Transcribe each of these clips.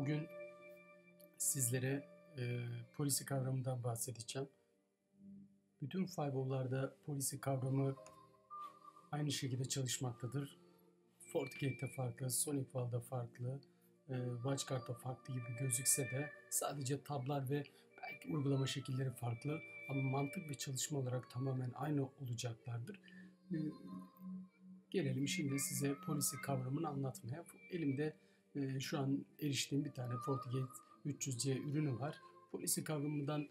Bugün sizlere e, polisi kavramından bahsedeceğim. Bütün firewall'larda polisi kavramı aynı şekilde çalışmaktadır. FortiGate'de farklı, SonicWall'da farklı, e, WatchGuard'da farklı gibi gözükse de sadece tablar ve belki uygulama şekilleri farklı ama mantık ve çalışma olarak tamamen aynı olacaklardır. E, gelelim şimdi size polisi kavramını anlatmaya. Elimde e, şu an eriştiğim bir tane FortiGate 300C ürünü var. Polisi kavramından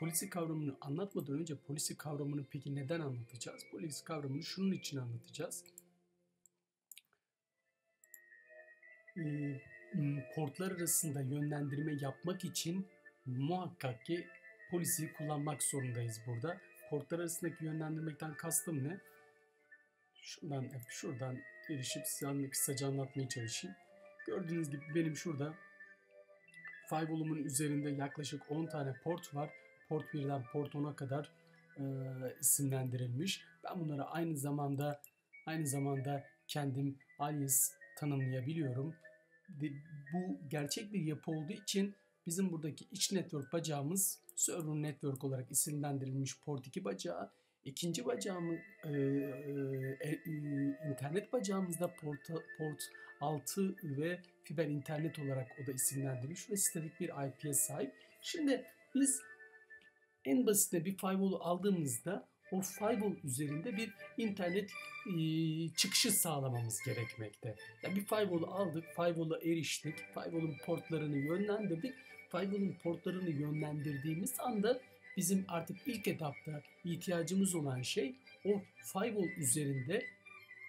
polisi kavramını anlatmadan önce polisi kavramını peki neden anlatacağız? Polisi kavramını şunun için anlatacağız. E, portlar arasında yönlendirme yapmak için muhakkak ki polisi kullanmak zorundayız burada. Portlar arasındaki yönlendirmekten kastım ne? Şuradan, şuradan erişip size kısaca anlatmaya çalışayım. Gördüğünüz gibi benim şurada firewall'umun üzerinde yaklaşık 10 tane port var. Port 1'den port 10'a kadar e, isimlendirilmiş. Ben bunları aynı zamanda aynı zamanda kendim alias tanımlayabiliyorum. Bu gerçek bir yapı olduğu için bizim buradaki iç network bacağımız server network olarak isimlendirilmiş port 2 bacağı. İkinci bacağımız e, e, e, internet bacağımızda port, port 6 ve fiber internet olarak o da isimlendirilmiş ve statik bir IP'ye sahip. Şimdi biz en basitinde bir firewall'u aldığımızda o firewall üzerinde bir internet e, çıkışı sağlamamız gerekmekte. Yani bir firewall'u aldık, firewall'a eriştik, firewall'un portlarını yönlendirdik. Firewall'un portlarını yönlendirdiğimiz anda bizim artık ilk etapta ihtiyacımız olan şey o firewall üzerinde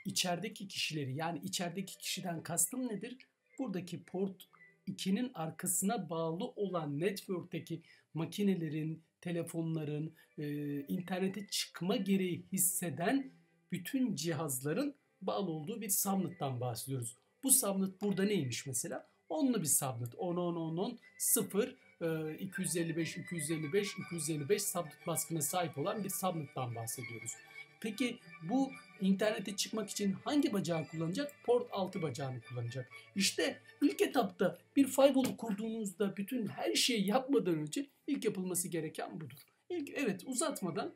içerideki kişileri yani içerideki kişiden kastım nedir? Buradaki port 2'nin arkasına bağlı olan network'teki makinelerin, telefonların, e, internete çıkma gereği hisseden bütün cihazların bağlı olduğu bir subnet'tan bahsediyoruz. Bu subnet burada neymiş mesela? Onlu bir subnet. 10 10 10 10 0 255 255 255 subnet baskına sahip olan bir subnet'tan bahsediyoruz. Peki bu internete çıkmak için hangi bacağı kullanacak? Port 6 bacağını kullanacak. İşte ilk etapta bir firewall kurduğunuzda bütün her şeyi yapmadan önce ilk yapılması gereken budur. İlk evet uzatmadan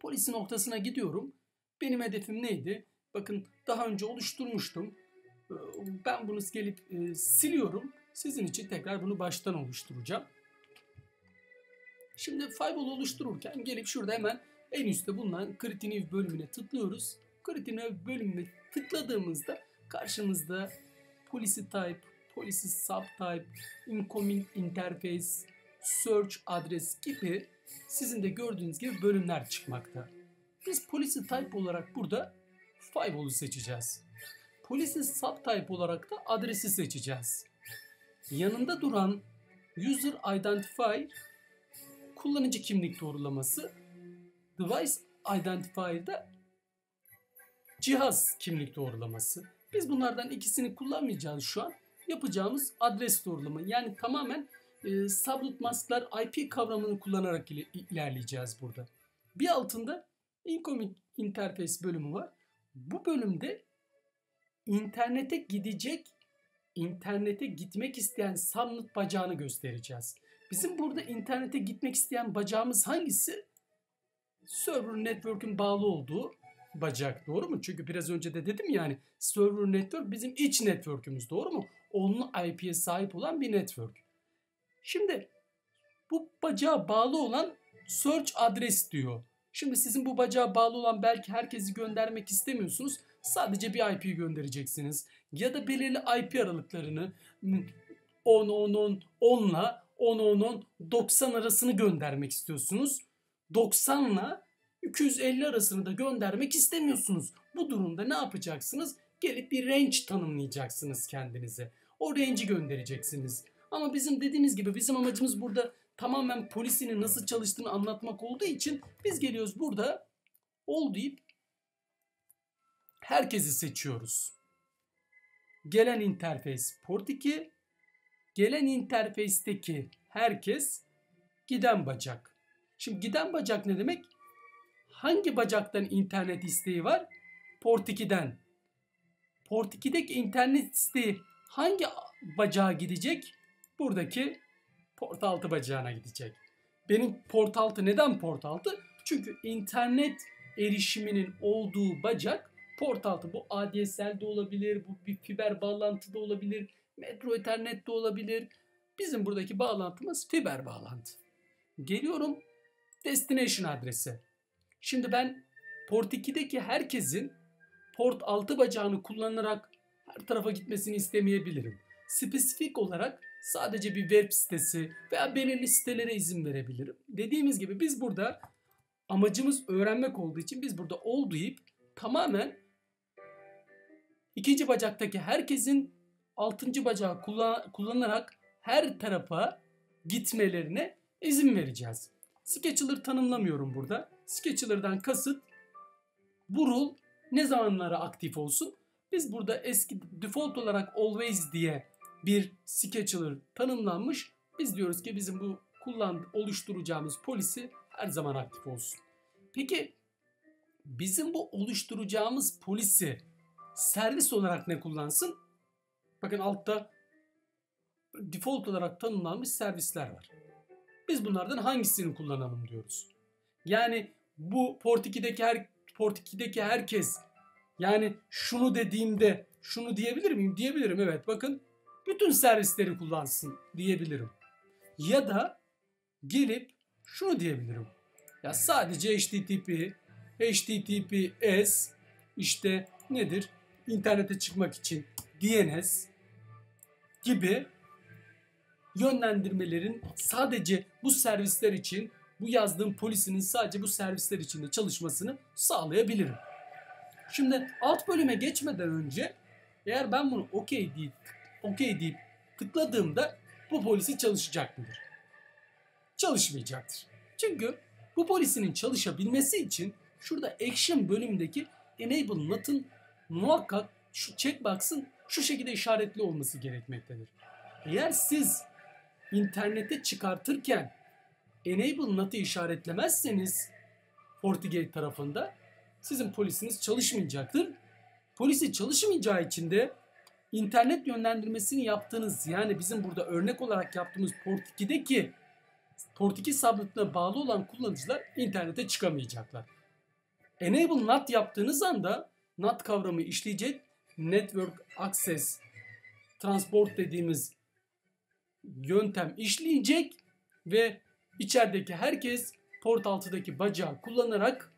polisi noktasına gidiyorum. Benim hedefim neydi? Bakın daha önce oluşturmuştum. Ee, ben bunu gelip e, siliyorum. Sizin için tekrar bunu baştan oluşturacağım. Şimdi firewall oluştururken gelip şurada hemen en üstte bulunan Creative bölümüne tıklıyoruz. Creative bölümüne tıkladığımızda karşımızda Policy Type, Policy Subtype, Incoming Interface, Search Address gibi sizin de gördüğünüz gibi bölümler çıkmakta. Biz Policy Type olarak burada Firewall'u seçeceğiz. Policy Subtype olarak da adresi seçeceğiz. Yanında duran User Identifier kullanıcı kimlik doğrulaması Device Identifier'da cihaz kimlik doğrulaması. Biz bunlardan ikisini kullanmayacağız şu an. Yapacağımız adres doğrulama. Yani tamamen e, subnet masklar IP kavramını kullanarak ilerleyeceğiz burada. Bir altında incoming interface bölümü var. Bu bölümde internete gidecek, internete gitmek isteyen subnet bacağını göstereceğiz. Bizim burada internete gitmek isteyen bacağımız hangisi? server network'ün bağlı olduğu bacak doğru mu? Çünkü biraz önce de dedim yani server network bizim iç network'ümüz doğru mu? Onlu IP'ye sahip olan bir network. Şimdi bu bacağa bağlı olan search adres diyor. Şimdi sizin bu bacağa bağlı olan belki herkesi göndermek istemiyorsunuz. Sadece bir IP göndereceksiniz. Ya da belirli IP aralıklarını 10 10 10 10 ile 10 10 10 90 arasını göndermek istiyorsunuz. 90 ile 250 arasını da göndermek istemiyorsunuz. Bu durumda ne yapacaksınız? Gelip bir range tanımlayacaksınız kendinize. O range'i göndereceksiniz. Ama bizim dediğimiz gibi bizim amacımız burada tamamen polisinin nasıl çalıştığını anlatmak olduğu için biz geliyoruz burada ol deyip herkesi seçiyoruz. Gelen interface port 2, gelen interface'teki herkes giden bacak. Şimdi giden bacak ne demek? Hangi bacaktan internet isteği var? Port 2'den. Port 2'deki internet isteği hangi bacağa gidecek? Buradaki port altı bacağına gidecek. Benim port altı neden port altı? Çünkü internet erişiminin olduğu bacak port altı. Bu ADSL de olabilir, bu bir fiber bağlantı da olabilir, metro ethernet de olabilir. Bizim buradaki bağlantımız fiber bağlantı. Geliyorum destination adresi. Şimdi ben port 2'deki herkesin port 6 bacağını kullanarak her tarafa gitmesini istemeyebilirim. Spesifik olarak sadece bir web sitesi veya belirli sitelere izin verebilirim. Dediğimiz gibi biz burada amacımız öğrenmek olduğu için biz burada ol deyip tamamen ikinci bacaktaki herkesin altıncı bacağı kullan kullanarak her tarafa gitmelerine izin vereceğiz. Scheduler tanımlamıyorum burada. Scheduler'dan kasıt bu rule ne zamanlara aktif olsun? Biz burada eski default olarak always diye bir scheduler tanımlanmış. Biz diyoruz ki bizim bu kullan oluşturacağımız polisi her zaman aktif olsun. Peki bizim bu oluşturacağımız polisi servis olarak ne kullansın? Bakın altta default olarak tanımlanmış servisler var. Biz bunlardan hangisini kullanalım diyoruz. Yani bu port 2'deki her port 2'deki herkes yani şunu dediğimde şunu diyebilir miyim? Diyebilirim evet bakın bütün servisleri kullansın diyebilirim. Ya da gelip şunu diyebilirim. Ya sadece HTTP, HTTPS işte nedir? İnternete çıkmak için DNS gibi yönlendirmelerin sadece bu servisler için bu yazdığım polisinin sadece bu servisler içinde çalışmasını sağlayabilirim. Şimdi alt bölüme geçmeden önce eğer ben bunu okey deyip okey deyip tıkladığımda bu polisi çalışacak mıdır? Çalışmayacaktır. Çünkü bu polisinin çalışabilmesi için şurada action bölümündeki enable not'ın muhakkak şu checkbox'ın şu şekilde işaretli olması gerekmektedir. Eğer siz internete çıkartırken enable not'ı işaretlemezseniz FortiGate tarafında sizin polisiniz çalışmayacaktır. Polisi çalışmayacağı için de internet yönlendirmesini yaptığınız yani bizim burada örnek olarak yaptığımız port 2'deki port 2 subnetine bağlı olan kullanıcılar internete çıkamayacaklar. Enable NAT yaptığınız anda NAT kavramı işleyecek Network Access Transport dediğimiz yöntem işleyecek ve içerideki herkes port 6'daki bacağı kullanarak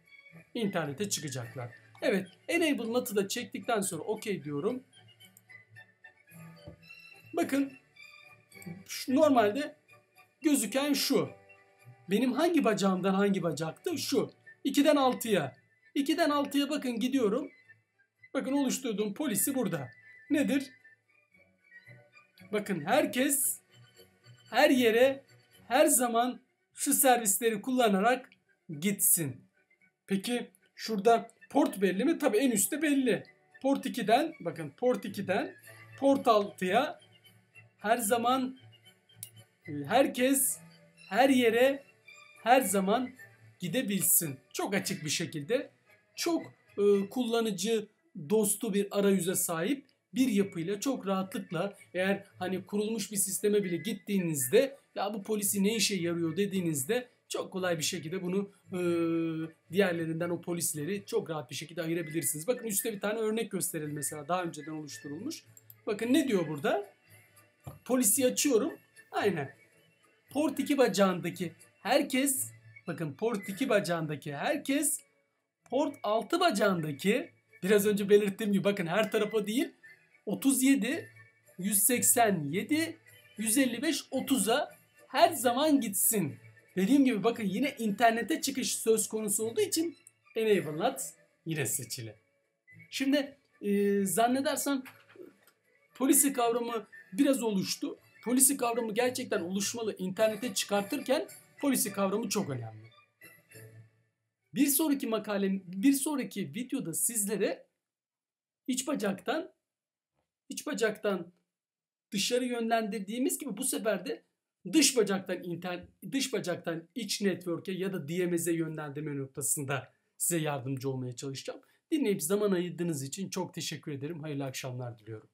internete çıkacaklar. Evet Enable NAT'ı da çektikten sonra OK diyorum. Bakın normalde gözüken şu. Benim hangi bacağımdan hangi bacaktı? Şu. 2'den 6'ya. 2'den 6'ya bakın gidiyorum. Bakın oluşturduğum polisi burada. Nedir? Bakın herkes her yere her zaman şu servisleri kullanarak gitsin. Peki şurada port belli mi? Tabii en üstte belli. Port 2'den bakın port 2'den port 6'ya her zaman herkes her yere her zaman gidebilsin. Çok açık bir şekilde çok e, kullanıcı dostu bir arayüze sahip bir yapıyla çok rahatlıkla eğer hani kurulmuş bir sisteme bile gittiğinizde ya bu polisi ne işe yarıyor dediğinizde çok kolay bir şekilde bunu e, diğerlerinden o polisleri çok rahat bir şekilde ayırabilirsiniz. Bakın üstte bir tane örnek gösterelim mesela daha önceden oluşturulmuş. Bakın ne diyor burada? Polisi açıyorum. Aynen. Port 2 bacağındaki herkes bakın port 2 bacağındaki herkes port 6 bacağındaki biraz önce belirttiğim gibi bakın her tarafa değil 37 187 155 30'a her zaman gitsin. Dediğim gibi bakın yine internete çıkış söz konusu olduğu için Enable yine seçili. Şimdi e, zannedersem polisi kavramı biraz oluştu. Polisi kavramı gerçekten oluşmalı. İnternete çıkartırken polisi kavramı çok önemli. Bir sonraki makalem, bir sonraki videoda sizlere iç bacaktan iç bacaktan dışarı yönlendirdiğimiz gibi bu sefer de dış bacaktan internet, dış bacaktan iç network'e ya da DMS'e yönlendirme noktasında size yardımcı olmaya çalışacağım. Dinleyip zaman ayırdığınız için çok teşekkür ederim. Hayırlı akşamlar diliyorum.